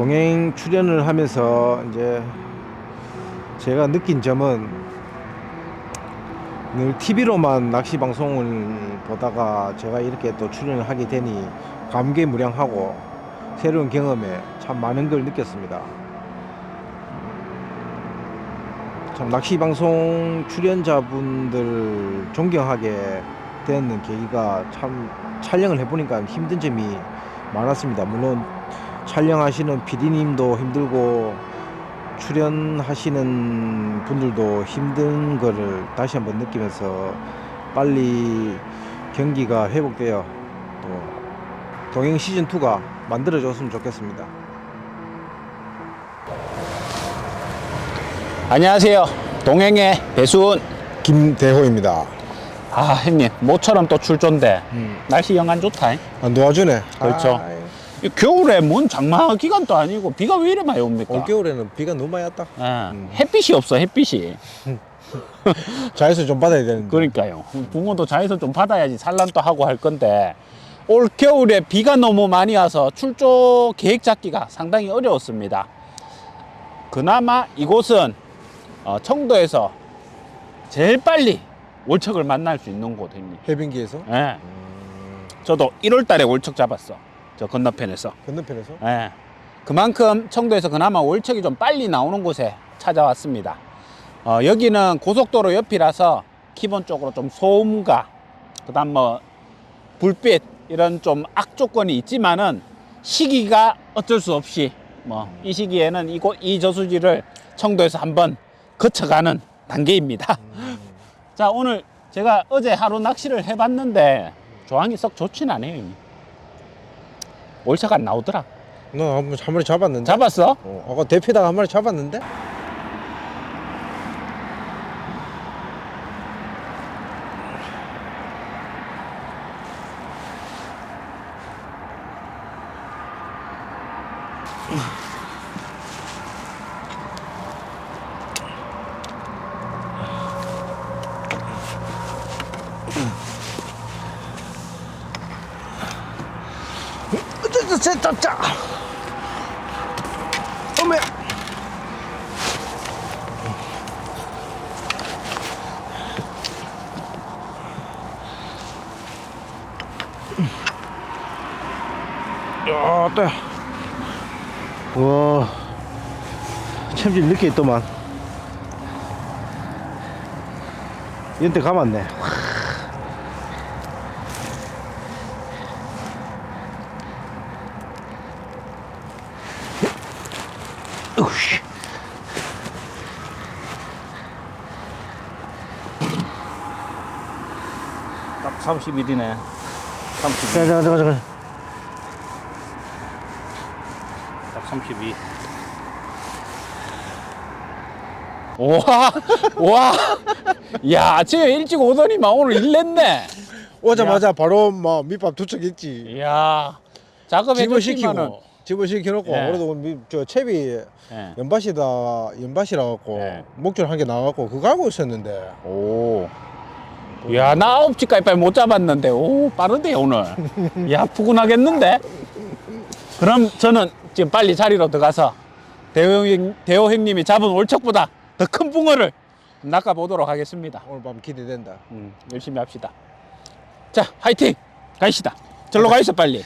동행 출연을 하면서 이제 제가 느낀 점은 늘 TV로만 낚시 방송을 보다가 제가 이렇게 또 출연을 하게 되니 감개무량하고 새로운 경험에 참 많은 걸 느꼈습니다. 참 낚시 방송 출연자분들 존경하게 되는 계기가 참 촬영을 해보니까 힘든 점이 많았습니다. 물론 촬영하시는 PD님도 힘들고 출연하시는 분들도 힘든 거를 다시 한번 느끼면서 빨리 경기가 회복되어 또 동행 시즌 2가 만들어졌으면 좋겠습니다. 안녕하세요. 동행의 배수훈. 김대호입니다. 아, 형님, 모처럼 또 출조인데 음. 날씨 영안 좋다. 아, 놓아주네. 그렇죠. 이 겨울에 뭔 장마 기간도 아니고 비가 왜 이래 많이 옵니까? 올겨울에는 비가 너무 많이 왔다. 예, 음. 햇빛이 없어, 햇빛이. 자외선 좀 받아야 되는데. 그러니까요. 붕어도 자에서 좀 받아야지 산란도 하고 할 건데 올 겨울에 비가 너무 많이 와서 출조 계획 잡기가 상당히 어려웠습니다. 그나마 이곳은 어, 청도에서 제일 빨리 월척을 만날 수 있는 곳입니다. 해변기에서 예. 음, 저도 1월 달에 월척 잡았어. 저 건너편에서. 건너편에서 예. 그만큼 청도에서 그나마 월척이 좀 빨리 나오는 곳에 찾아왔습니다. 어, 여기는 고속도로 옆이라서 기본적으로 좀 소음과 그다음 뭐 불빛 이런 좀 악조건이 있지만은 시기가 어쩔 수 없이 뭐 이 시기에는 이곳 이 저수지를 청도에서 한번 거쳐가는 단계입니다. 자 오늘 제가 어제 하루 낚시를 해봤는데 조항이 썩 좋진 않아요. 형님. 월척 안 나오더라. 너한 한 마리 잡았는데. 잡았어? 어, 아까 대피다가 한 마리 잡았는데. 야, 따. 와. 챔질 늦게 있더만. 이때 가만네. 으씨. 딱 31이네. 32. 자, 자, 자, 자. 딱 32. 와, 와. 야, 아침에 일찍 오더니만 오늘 일 냈네. 오자마자 바로 뭐 밑밥 두척 있지. 이야. 작업해 집을 주시면은. 시키고 집을 시켜놓고 예. 그래도 저 채비 예. 연밭이다 연밭이라 갖고 예. 목줄 한 개 나와갖고 그거 알고 있었는데 오. 야, 나 아홉 시까지 빨리 못 잡았는데, 오, 빠르대, 오늘. 야, 푸근하겠는데? 그럼 저는 지금 빨리 자리로 들어가서 대호, 형, 대호 형님이 잡은 월척보다 더 큰 붕어를 낚아보도록 하겠습니다. 오늘 밤 기대된다. 음, 열심히 합시다. 자, 화이팅! 가시다. 절로 가 있어, 빨리.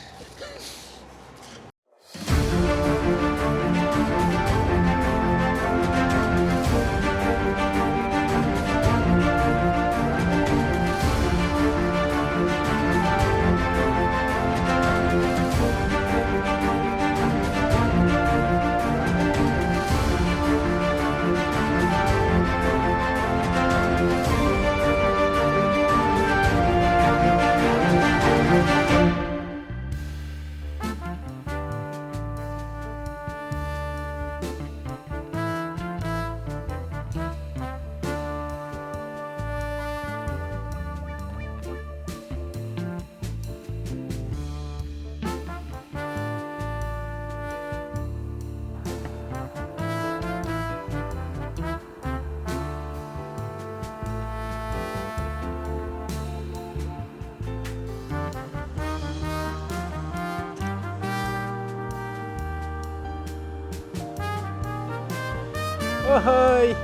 어허이.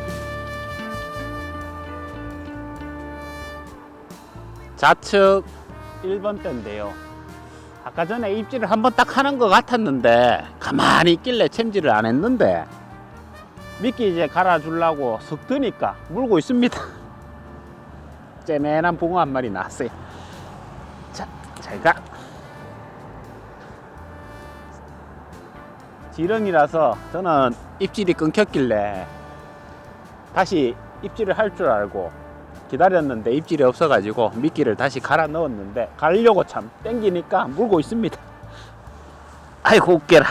좌측 1번 대인데요. 아까 전에 입질을 한번 딱 하는 것 같았는데 가만히 있길래 챔질을 안 했는데 미끼 이제 갈아주려고 석 드니까 물고 있습니다. 째맨한 붕어 한 마리 나왔어요. 자, 잘 가. 지렁이라서 저는 입질이 끊겼길래 다시 입질을 할 줄 알고 기다렸는데 입질이 없어가지고 미끼를 다시 갈아 넣었는데 가려고 참 땡기니까 물고 있습니다. 아이고 웃겨라.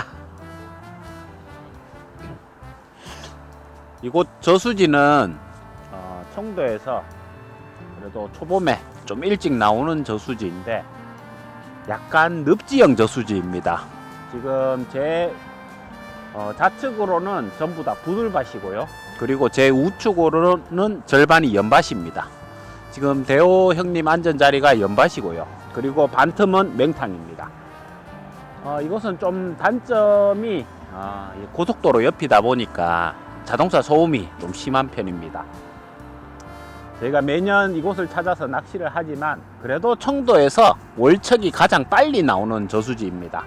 이곳 저수지는 어, 청도에서 그래도 초봄에 좀 일찍 나오는 저수지인데 약간 늪지형 저수지입니다. 지금 제 어, 좌측으로는 전부 다 부들밭이고요. 그리고 제 우측으로는 절반이 연밭입니다. 지금 대호 형님 앉은 자리가 연밭이고요. 그리고 반틈은 맹탕입니다. 어, 이곳은 좀 단점이 어, 이 고속도로 옆이다 보니까 자동차 소음이 좀 심한 편입니다. 저희가 매년 이곳을 찾아서 낚시를 하지만 그래도 청도에서 월척이 가장 빨리 나오는 저수지입니다.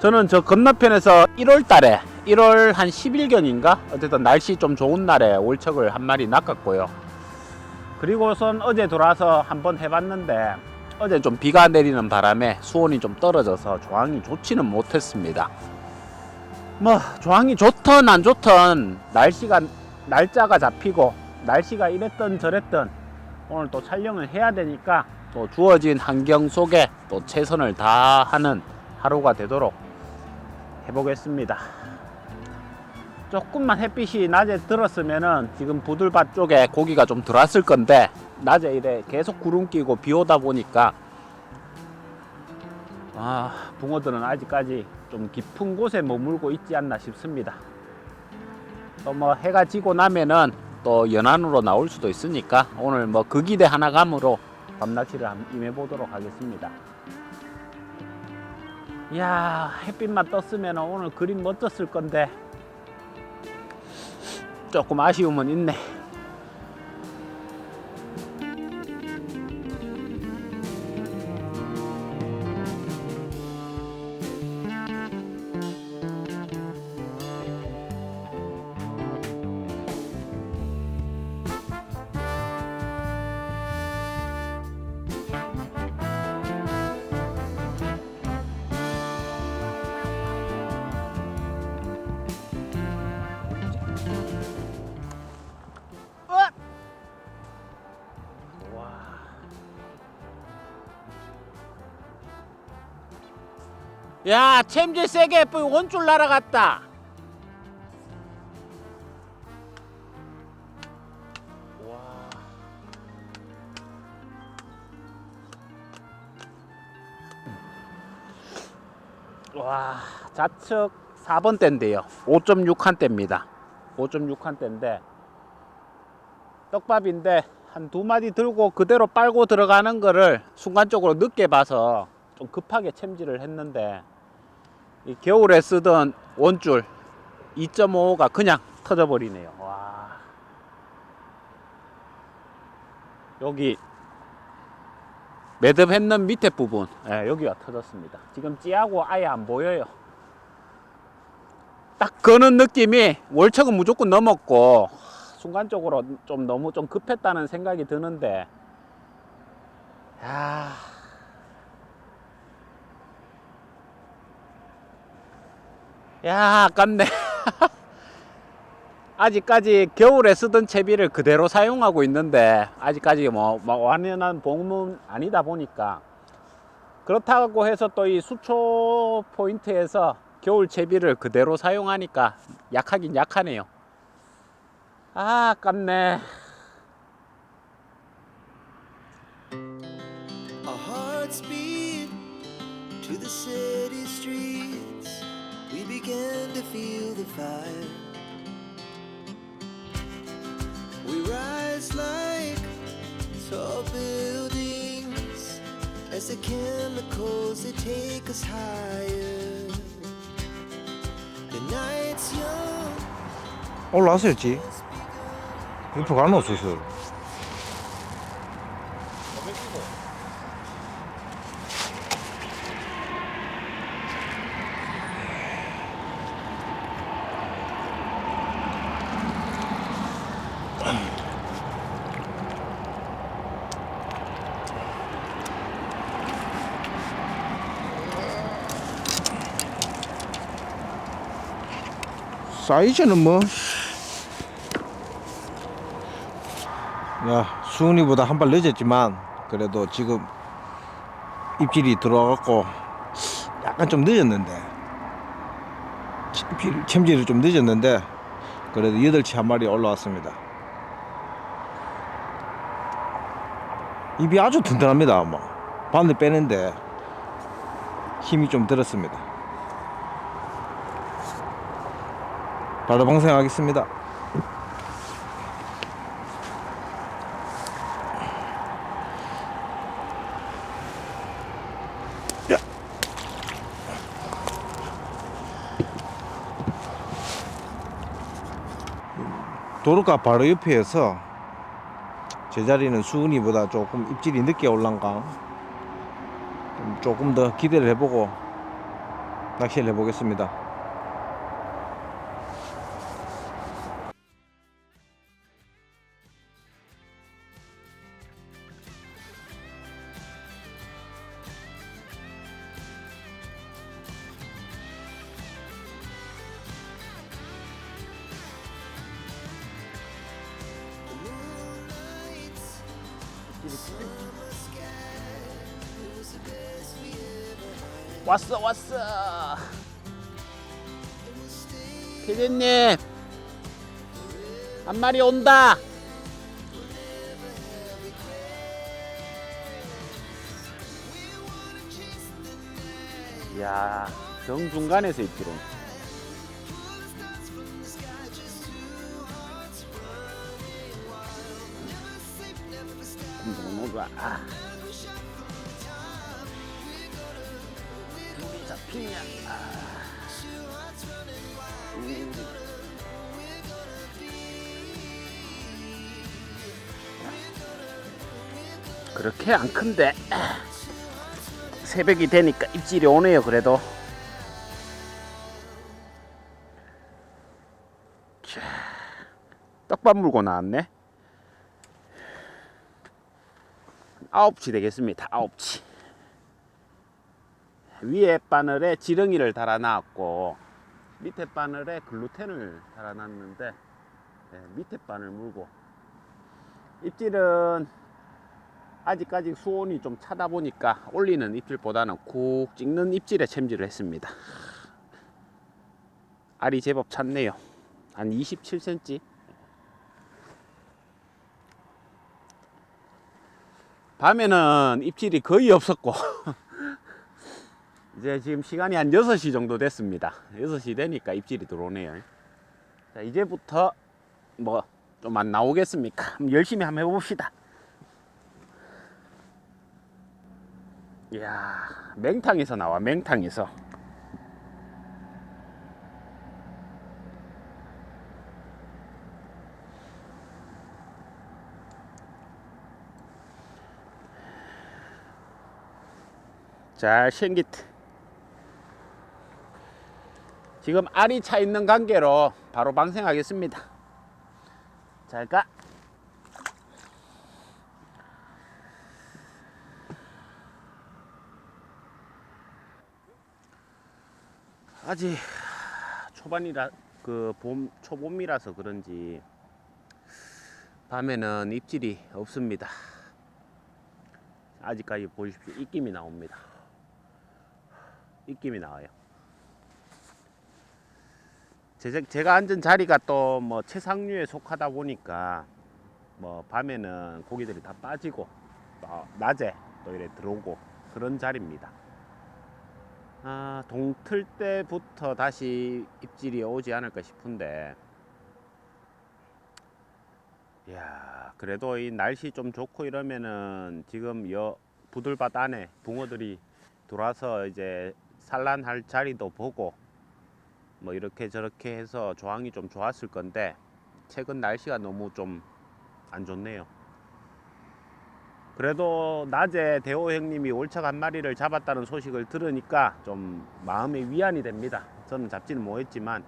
저는 저 건너편에서 1월 달에 1월 한 10일경인가 어쨌든 날씨 좀 좋은 날에 월척을 한 마리 낚았고요. 그리고선 어제 돌아서 한번 해봤는데 어제 좀 비가 내리는 바람에 수온이 좀 떨어져서 조항이 좋지는 못했습니다. 뭐 조항이 좋던 안 좋던 날씨가 날짜가 잡히고 날씨가 이랬던 저랬던 오늘 또 촬영을 해야 되니까 또 주어진 환경 속에 또 최선을 다하는 하루가 되도록 해보겠습니다. 조금만 햇빛이 낮에 들었으면은 지금 부들밭 쪽에 고기가 좀 들어왔을 건데 낮에 이래 계속 구름 끼고 비 오다 보니까 아 붕어들은 아직까지 좀 깊은 곳에 머물고 있지 않나 싶습니다. 또 뭐 해가 지고 나면은 또 연안으로 나올 수도 있으니까 오늘 뭐 그 기대 하나 감으로 밤낚시를 한번 임해 보도록 하겠습니다. 이야 햇빛만 떴으면 오늘 그림 멋졌을 건데 조금 아쉬움은 있네. 야, 챔질 세게 원줄 날아갔다. 와. 와, 좌측 4번 대인데요. 5.6한 대입니다. 5.6한 대인데 떡밥인데 한 두 마디 들고 그대로 빨고 들어가는 거를 순간적으로 늦게 봐서 좀 급하게 챔질을 했는데 이 겨울에 쓰던 원줄 2.5가 그냥 터져버리네요. 와. 여기 매듭 했는 밑에 부분, 예, 여기가 터졌습니다. 지금 찌하고 아예 안 보여요. 딱 거는 느낌이 월척은 무조건 넘었고 순간적으로 좀 너무 좀 급했다는 생각이 드는데 야. 야, 아깝네. 아직까지 겨울에 쓰던 채비를 그대로 사용하고 있는데 아직까지 뭐, 뭐 완연한 봄은 아니다 보니까 그렇다고 해서 또 이 수초 포인트에서 겨울 채비를 그대로 사용하니까 약하긴 약하네요. 아, 아깝네. To the city. We began to feel the fire. We rise like tall buildings as the chemicals they take us higher. The night's young 올라왔었지. 옆에 가는 없었어. 사이즈는 뭐. 야, 수은이보다 한 발 늦었지만, 그래도 지금 입질이 들어와갖고, 약간 좀 늦었는데, 챔질- 챔질이 좀 늦었는데, 그래도 여덟치 한 마리 올라왔습니다. 입이 아주 튼튼합니다, 뭐. 바늘 빼는데 힘이 좀 들었습니다. 바로 방생하겠습니다. 야. 도로가 바로 옆에서 제자리는 수은이보다 조금 입질이 늦게 올란가 좀 조금 더 기대를 해보고 낚시를 해보겠습니다. 왔어 왔어. 피디님 한 마리 온다. 야 정중간에서 입기로. 공동노가 아. 잡히냐? 아. 음. 그렇게 안 큰데. 새벽이 되니까 입질이 오네요 그래도. 자, 떡밥 물고 나왔네. 9치 되겠습니다. 9치 위에 바늘에 지렁이를 달아 놨고 밑에 바늘에 글루텐을 달아 놨는데 네, 밑에 바늘 물고. 입질은 아직까지 수온이 좀 차다 보니까 올리는 입질보다는 쿡 찍는 입질에 챔질을 했습니다. 알이 제법 찼네요. 한 27cm 밤에는 입질이 거의 없었고 이제 지금 시간이 한 6시 정도 됐습니다. 6시 되니까 입질이 들어오네요. 자, 이제부터 뭐 좀 안 나오겠습니까? 열심히 한번 해봅시다. 이야, 맹탕에서 나와, 맹탕에서. 잘 생기트. 지금 알이 차 있는 관계로 바로 방생하겠습니다. 잘 가. 아직 초반이라 그 봄 초봄이라서 그런지 밤에는 입질이 없습니다. 아직까지 보십시오. 입김이 나옵니다. 입김이 나와요. 제, 제가 앉은 자리가 또뭐 채상류에 속하다 보니까 뭐 밤에는 고기들이 다 빠지고 또 낮에 또 이래 들어오고 그런 자리입니다. 아, 동틀 때부터 다시 입질이 오지 않을까 싶은데 야 그래도 이 날씨 좀 좋고 이러면은 지금 여 부들밭 안에 붕어들이 들어와서 이제 산란할 자리도 보고 뭐 이렇게 저렇게 해서 조항이 좀 좋았을 건데 최근 날씨가 너무 좀 안 좋네요. 그래도 낮에 대호 형님이 올척 한 마리를 잡았다는 소식을 들으니까 좀 마음의 위안이 됩니다. 저는 잡지는 못했지만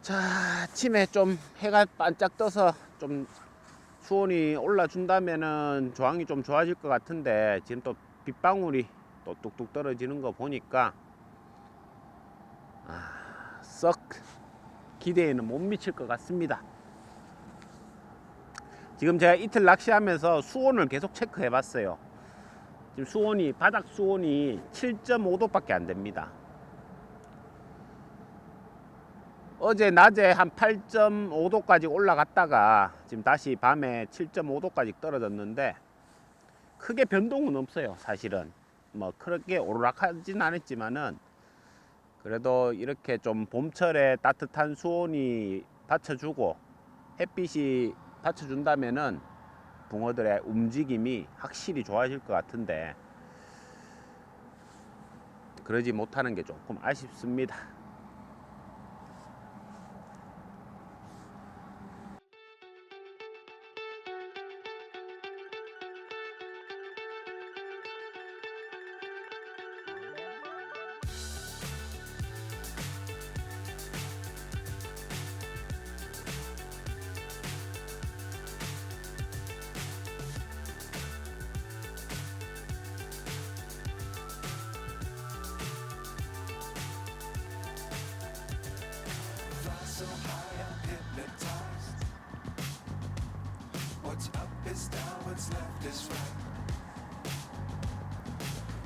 자 아침에 좀 해가 반짝 떠서 좀 수온이 올라준다면은 조항이 좀 좋아질 것 같은데 지금 또 빗방울이 또 뚝뚝 떨어지는 거 보니까 아, 썩 기대에는 못 미칠 것 같습니다. 지금 제가 이틀 낚시하면서 수온을 계속 체크해 봤어요. 지금 수온이 바닥 수온이 7.5도 밖에 안 됩니다. 어제 낮에 한 8.5도까지 올라갔다가 지금 다시 밤에 7.5도까지 떨어졌는데 크게 변동은 없어요 사실은 뭐 크게 오르락하진 않았지만은 그래도 이렇게 좀 봄철에 따뜻한 수온이 받쳐주고 햇빛이 받쳐준다면은 붕어들의 움직임이 확실히 좋아질 것 같은데 그러지 못하는 게 조금 아쉽습니다. What's left is right.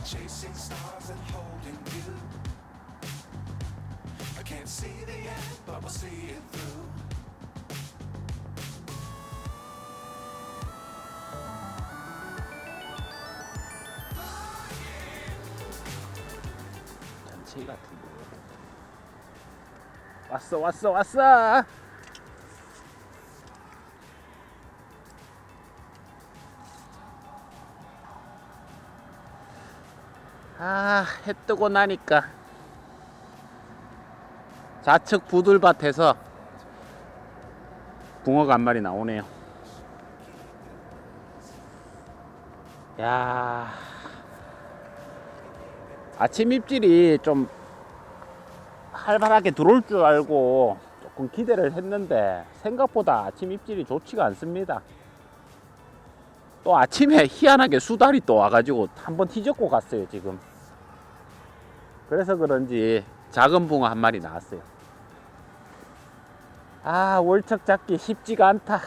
Chasing stars and holding you. I can't see the end, but we'll see it through. 잔치 같은데. 왔어 왔어 왔어. 해 뜨고 나니까 좌측 부들밭에서 붕어가 한 마리 나오네요. 야, 아침 입질이 좀 활발하게 들어올 줄 알고 조금 기대를 했는데 생각보다 아침 입질이 좋지가 않습니다. 또 아침에 희한하게 수달이 또 와가지고 한번 뒤졌고 갔어요 지금. 그래서 그런지 작은 붕어 한 마리 나왔어요. 아 월척 잡기 쉽지가 않다.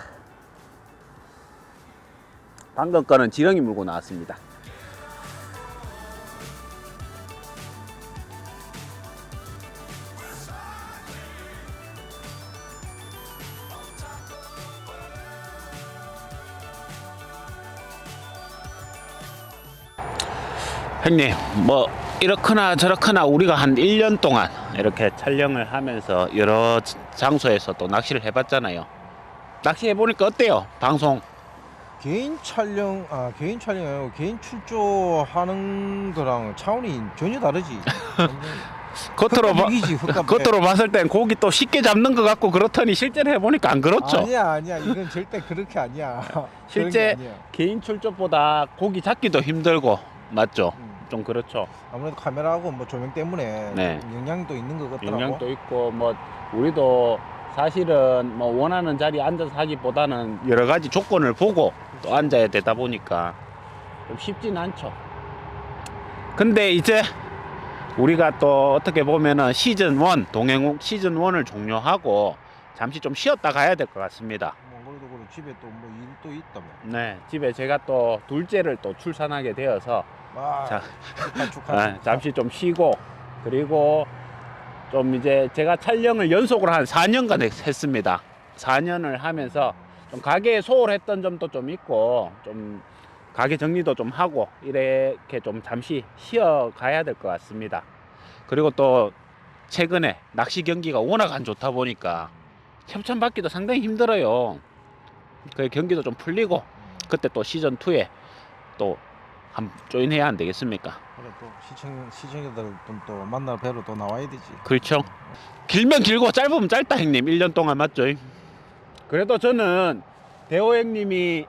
방금 거는 지렁이 물고 나왔습니다. 형님, 뭐 이렇거나 저렇거나 우리가 한 1년 동안 이렇게 촬영을 하면서 여러 장소에서 또 낚시를 해봤잖아요. 낚시해 보니까 어때요? 방송 개인 촬영 아 개인 촬영 아니고 개인 출조하는 거랑 차원이 전혀 다르지. 겉으로 봐, 흑감이지 흑감. 겉으로 봤을 땐 고기 또 쉽게 잡는 것 같고 그렇더니 실제로 해보니까 안 그렇죠. 아니야 아니야 이건 절대 그렇게 아니야. 실제 그런 게 아니야. 개인 출조보다 고기 잡기도 힘들고 맞죠? 음. 좀 그렇죠. 아무래도 카메라하고 뭐 조명 때문에 네. 영향도 있는 것 같더라고. 영향도 있고 뭐 우리도 사실은 뭐 원하는 자리에 앉아서 하기보다는 여러 가지 조건을 보고 또 앉아야 되다 보니까 좀 쉽진 않죠. 근데 이제 우리가 또 어떻게 보면은 시즌 1 동행욱 시즌 1을 종료하고 잠시 좀 쉬었다 가야 될 것 같습니다. 그렇고 집에 또 뭐 일도 있다 뭐. 네, 집에 제가 또 둘째를 또 출산하게 되어서 아, 자, 축하. 아, 잠시 좀 쉬고 그리고 좀 이제 제가 촬영을 연속으로 한 4년간 했- 했습니다. 4년을 하면서 좀 가게에 소홀했던 점도 좀 있고 좀 가게 정리도 좀 하고 이렇게 좀 잠시 쉬어 가야 될 것 같습니다. 그리고 또 최근에 낚시 경기가 워낙 안 좋다 보니까 협찬 받기도 상당히 힘들어요. 그 경기도 좀 풀리고 그때 또 시즌 2에 또 한 조인해야 안 되겠습니까? 그래 또 시청 시청자들 또 만나 뵈러 또 나와야 되지. 그렇죠. 길면 길고 짧으면 짧다 형님. 1년 동안 맞죠? 그래도 저는 대호 형님이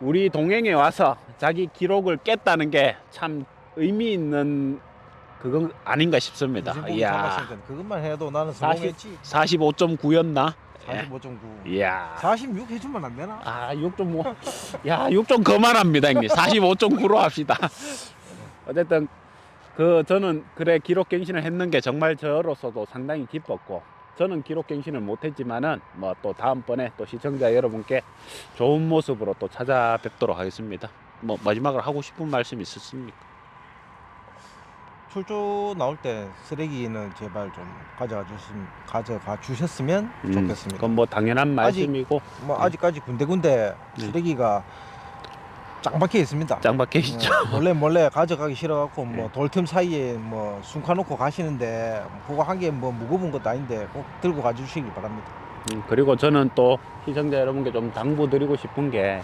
우리 동행에 와서 자기 기록을 깼다는 게 참 의미 있는 그건 아닌가 싶습니다. 이야. 그것만 해도 나는 성공했지. 45.9였나? 45.9. 이야. 46 해주면 안 되나? 아, 6.5. 야, 6좀 그만합니다, 형님. 45.9로 합시다. 어쨌든 그 저는 그래 기록 갱신을 했는 게 정말 저로서도 상당히 기뻤고 저는 기록 갱신을 못했지만은 뭐 또 다음번에 또 시청자 여러분께 좋은 모습으로 또 찾아뵙도록 하겠습니다. 뭐 마지막으로 하고 싶은 말씀 있으십니까? 출조 나올 때 쓰레기는 제발 좀 가져가 주셨으면 가져가 주셨으면 음, 좋겠습니다. 그건 뭐 당연한 아직- 말씀이고 뭐 네. 아직까지 군데군데 네. 쓰레기가 짱 박혀 있습니다. 짱밖에 있죠. 어, 몰래 몰래 가져가기 싫어갖고 뭐 네. 돌틈 사이에 뭐 숨가놓고 가시는데 그거 한 개 뭐 무거운 것도 아닌데 꼭 들고 가주시길 바랍니다. 음, 그리고 저는 또 시청자 여러분께 좀 당부드리고 싶은 게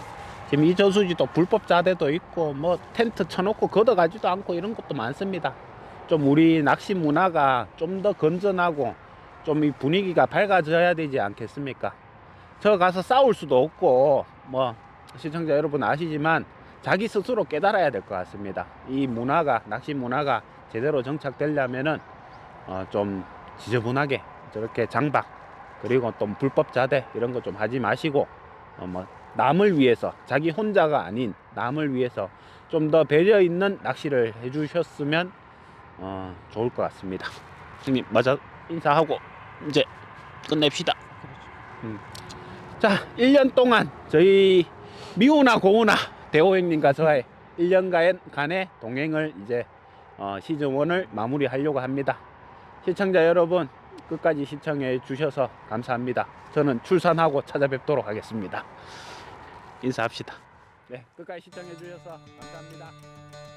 지금 이 저수지 또 불법 자대도 있고 뭐 텐트 쳐놓고 걷어가지도 않고 이런 것도 많습니다. 좀 우리 낚시 문화가 좀 더 건전하고 좀 이 분위기가 밝아져야 되지 않겠습니까? 저 가서 싸울 수도 없고 뭐 시청자 여러분 아시지만 자기 스스로 깨달아야 될 것 같습니다. 이 문화가 낚시 문화가 제대로 정착되려면은 어, 좀 지저분하게 저렇게 장박 그리고 또 불법 자대 이런 거 좀 하지 마시고 어, 뭐 남을 위해서 자기 혼자가 아닌 남을 위해서 좀 더 배려 있는 낚시를 해주셨으면 어, 좋을 것 같습니다. 형님 맞아 인사하고 이제 끝냅시다. 음. 자, 1년 동안 저희 미우나 고우나 대호 형님과 저의 1년간의 동행을 이제 어, 시즌 1을 마무리하려고 합니다. 시청자 여러분 끝까지 시청해 주셔서 감사합니다. 저는 출산하고 찾아뵙도록 하겠습니다. 인사합시다. 네, 끝까지 시청해 주셔서 감사합니다.